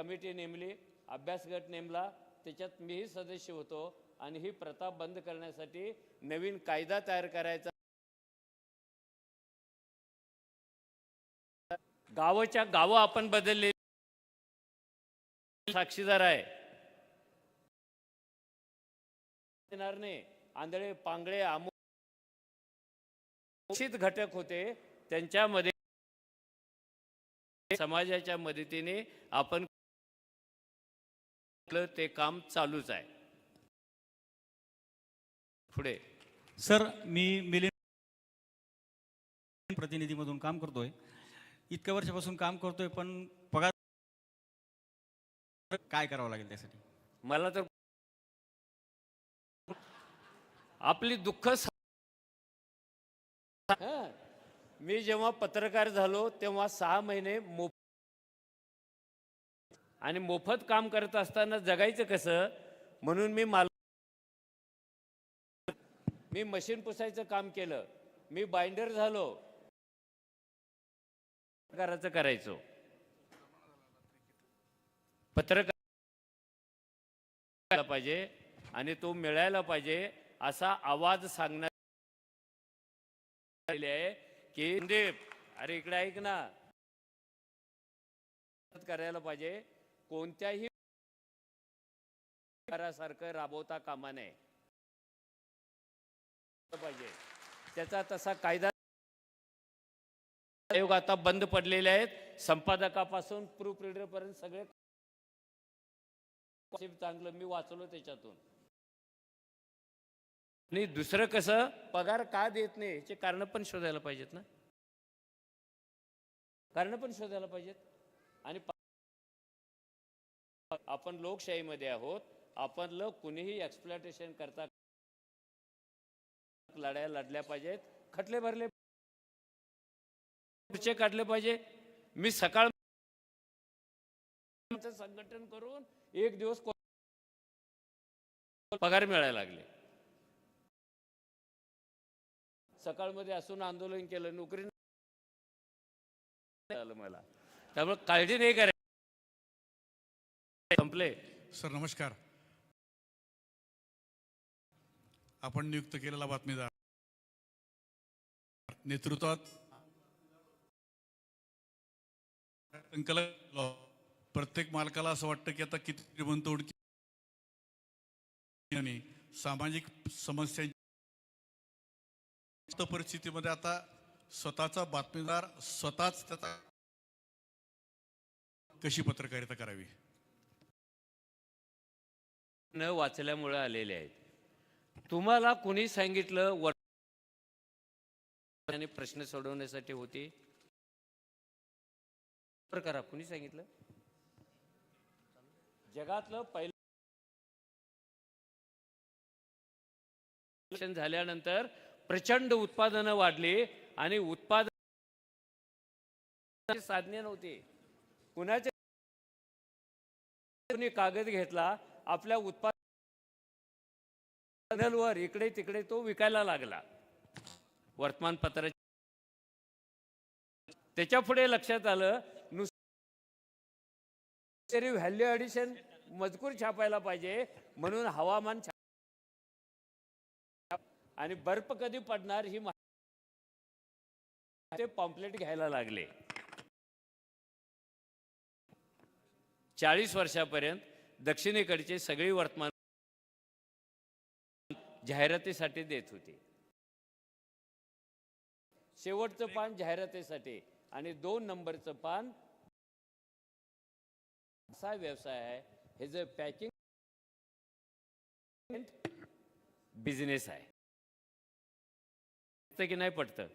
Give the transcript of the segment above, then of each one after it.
Committee नेमली अभ्यास गट नेमला त्याच्यात मीही सदस्य होतो आणि ही प्रथा बंद करण्यासाठी नवीन कायदा तयार करायचा. गावाच्या गावं आपण बदलले. साक्षीदार आहे. येणार नाही. आंधळे पांगळे आमोषित घटक होते. त्यांच्यामध्ये समाजाच्या मदतीने आपण ते काम चालूच आहे. पुढे. सर मी मिलिंद प्रतिनिधीमधून काम करतोय. इतक्या वर्षापासून काम करतोय पण पगार काय करावं लागेल त्यासाठी? मला तर आपली दुःख हं. मी जेव्हा पत्रकार झालो तेव्हा सहा महिने मोफ आणि मोफत काम करत असताना जगायचं कसं? म्हणून मी माल मी मशीन पुसायचं काम केलं. मी बाइंडर झालो. पत्रकाराचं करायचो. पत्रकार पाहिजे आणि तो मिळायला पाहिजे असा आवाज सांगणार आहे की संदीप अरे इकडे ऐक ना. करायला पाहिजे कोणत्याही घरासारखं राबवता कामा नये. पाहिजे. त्याचा तसा कायदा आयोग आता बंद पडलेले आहेत. संपादकापासून प्रूफ रिडर पर्यंत सगळे चांगलं मी वाचलो त्याच्यातून. आणि दुसरं कसं? पगार का देत नाही? याचे कारण पण शोधायला पाहिजेत ना? कारण पण शोधायला पाहिजेत. आणि आपण लोकशाहीमध्ये आहोत आपण लोक कुणीही एक्सप्लॉटेशन करता लढाया लढल्या पाहिजेत खटले भरले पुढचे काढले पाहिजे. मी सकाळ संघटन करून एक दिवस पगार मिळायला लागले. सकाळमध्ये असून आंदोलन केलं नोकरी आलं मला. त्यामुळे काळजी नाही करायची. संपले. सर नमस्कार. आपण नियुक्त केलेला बातमीदार नेतृत्वात प्रत्येक मालकाला असं वाटतं की आता किती श्रीमंतोड आणि सामाजिक समस्यांची परिस्थितीमध्ये आता स्वतःचा बातमीदार स्वतःच त्याचा कशी पत्रकारिता करावी? न वाचल्यामुळे आलेले आहेत. तुम्हाला कुणी सांगितलं वर प्रश्न सोडवण्यासाठी होती? बरं करा कुणी सांगितलं? जगातलं पहिलं झाल्यानंतर प्रचंड उत्पादनं वाढली आणि उत्पादन साधने नव्हती. कुणाचे कागद घेतला आपल्या उत्पादनावर इकडे तिकडे तो विकायला लागला. वर्तमानपत्र त्याच्या पुढे लक्षात आलं नुसतं तरी व्हॅल्यू ॲडिशन मजकूर छापायला पाहिजे म्हणून हवामान छाप आणि बर्फ कधी पडणार ही ते पॉम्पलेट घ्यायला लागले. चाळीस वर्षापर्यंत दक्षिणेकडचे सगळी वर्तमान जाहिरातीसाठी देत होते. शेवटचं पान जाहिरातीसाठी आणि दोन नंबरचं पान असा व्यवसाय आहे. हे जे पॅकिंग बिझनेस आहे. की नाही पटतं?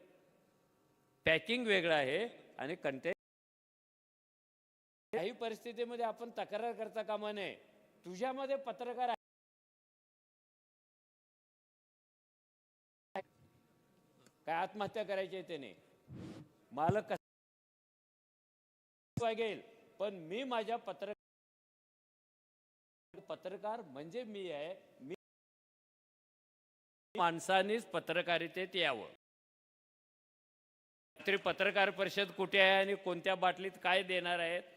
पॅकिंग वेगळं आहे आणि कंटेंट काही परिस्थितीमध्ये आपण तक्रार करता कामा नये. तुझ्यामध्ये पत्रकार आहे. काय आत्महत्या करायची आहे त्याने? मालक कस वागेल? पण मी माझ्या पत्र पत्रकार म्हणजे मी आहे. मी माणसानेच पत्रकारितेत यावं. तरी पत्रकार परिषद कुठे आहे आणि कोणत्या बाटलीत काय देणार आहेत?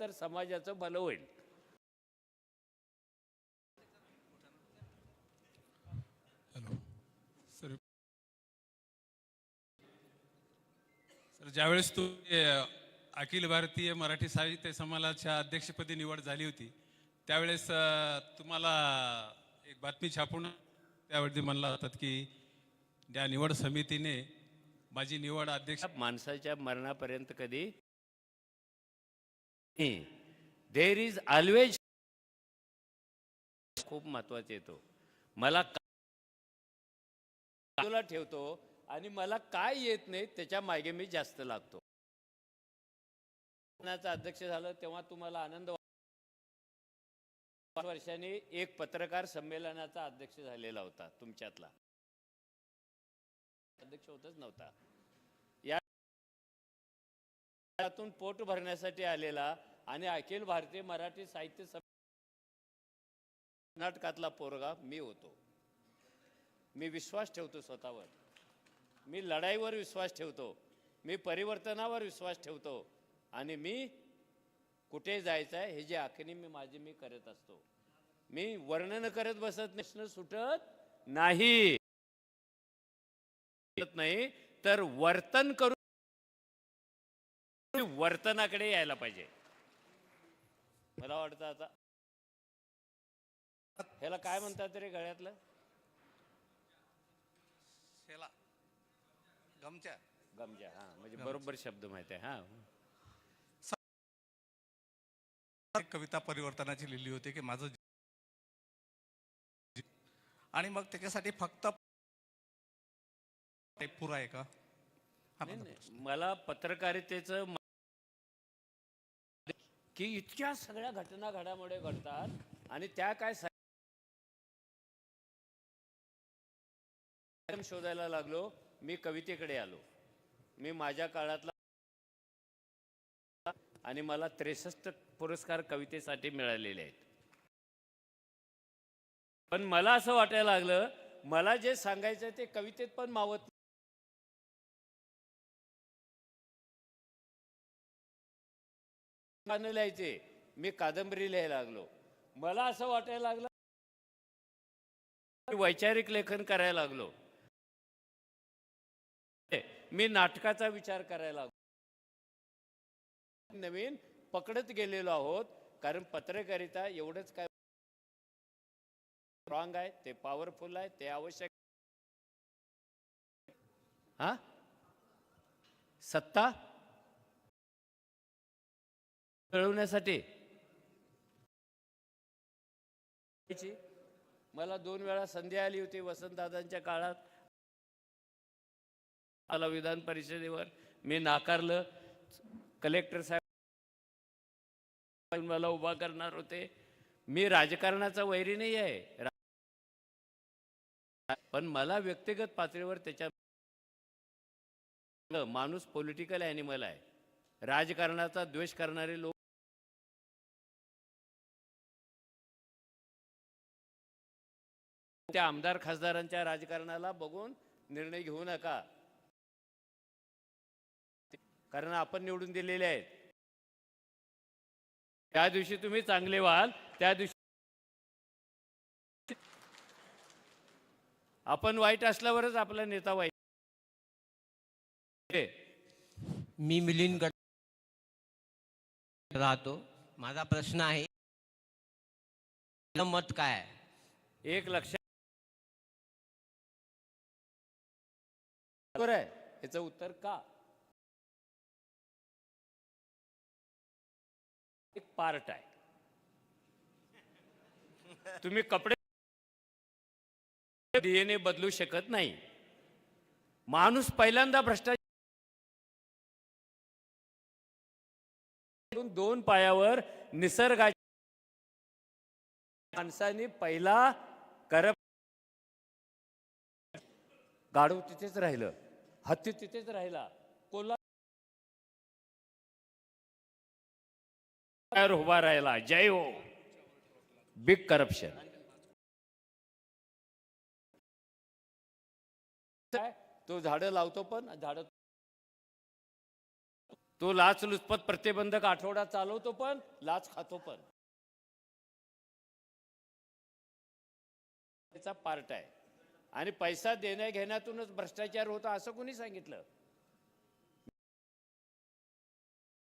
तर समाजाचं भलं होईल. हॅलो. सर सर ज्यावेळेस तू अखिल भारतीय मराठी साहित्य समाजाच्या अध्यक्षपदी निवड झाली होती त्यावेळेस तुम्हाला एक बातमी छापून त्यावेळी म्हणला होतात की त्या निवड समितीने माझी निवड अध्यक्ष माणसाच्या मरणापर्यंत कधी देर इज ऑलवेज खूप महत्त्वाचा येतो मला बाजूला ठेवतो आणि मला काय येत नाही त्याच्यामागे मी जास्त लागतो. अध्यक्ष झालं तेव्हा तुम्हाला आनंद वर्षांनी एक पत्रकार संमेलनाचा अध्यक्ष झालेला होता तुमच्यातला. अध्यक्ष होतच नव्हता. त्यातून पोट भरण्यासाठी आलेला आणि अखिल भारतीय मराठी साहित्य सम- कर्नाटकातला पोरगा मी होतो. मी विश्वास ठेवतो स्वतःवर. मी लढाईवर विश्वास ठेवतो. मी परिवर्तनावर विश्वास ठेवतो. आणि मी कुठे जायचं आहे हे जे आखणी मी माझी मी करत असतो. मी वर्णन करत बसत नसणं सुटत नाही. नाही तर वर्तन करून वर्तनाकडे यायला पाहिजे. मला वाटतं आता. ह्याला काय म्हणतात रे गळ्यातलं? शेला गमच्या. गमजा हा. म्हणजे बरोबर शब्द माहिती आहे हा. एक कविता परिवर्तनाची लिहिली होती की माझं जी- आणि मग त्याच्यासाठी फक्त ते पुरा आहे का? हा नाही, माझा नाही. मला पत्रकारितेचं की इतक्या सगळ्या घटना घडामोडी घडतात आणि त्या काय शोधायला लागलो मी कवितेकडे आलो. मी माझ्या काळातला आणि मला त्रेसष्ट पुरस्कार कवितेसाठी मिळालेले आहेत. पण मला असं वाटायला लागलं मला जे सांगायचं ते कवितेत पण मावत गाणं लिहायचे. मी कादंबरी लिहायला लागलो. मला असं वाटायला लागलं वैचारिक लेखन करायला लागलो. मी नाटकाचा विचार करायला लागलो. नवीन पकडत गेलेलो आहोत कारण पत्रकारिता एवढंच काय स्ट्रॉंग आहे ते पॉवरफुल आहे ते आवश्यक हा? सत्ता? कळवण्यासाठी मला दोन वेळा संधी आली होती वसंतदादांच्या काळात. मला विधान परिषदेवर. मी नाकारलं. कलेक्टर साहेब मला उभा करणार होते. मी राजकारणाचा वैरी नाही आहे. पण मला व्यक्तिगत पातळीवर त्याच्या माणूस पॉलिटिकल ॲनिमल आहे. राजकारणाचा द्वेष करणारे लोक त्या आमदार खासदारांच्या राजकारणाला बघून निर्णय घेऊ नका. कारण आपण निवडून दिलेले आहेत. त्या दिवशी तुम्ही चांगले व्हाल त्या दिवशी आपण वाईट असल्यावरच आपला नेता वाईट. मी मिलिंद गट राहतो. माझा प्रश्न आहे मत काय एक लक्षात बरोबर आहे. याचं उत्तर का? एक पार्ट आहे. तुम्ही कपडे डीएनए बदलू शकत नाही. माणूस पहिल्यांदा भ्रष्टाचार दोन पायावर निसर्गाच्या माणसाने पहिला काढू तिथेच राहिलं हत्ती तिथेच राहिला. कोल्हा उभा राहिला जय हो. बिग करप्शन तो झाडं लावतो पण झाड तो लाचलुचपत प्रतिबंधक आठवडा चालवतो पण लाच खातो पण. त्याचा पार्ट आहे. आणि पैसा देण्या घेण्यातूनच भ्रष्टाचार होता असं कोणी सांगितलं?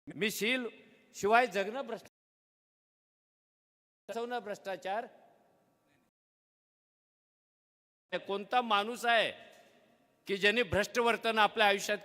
मी शील शिवाय जगणं भ्रष्ट भ्रष्टाचार. कोणता माणूस आहे की ज्यांनी भ्रष्ट वर्तन आपल्या आयुष्यात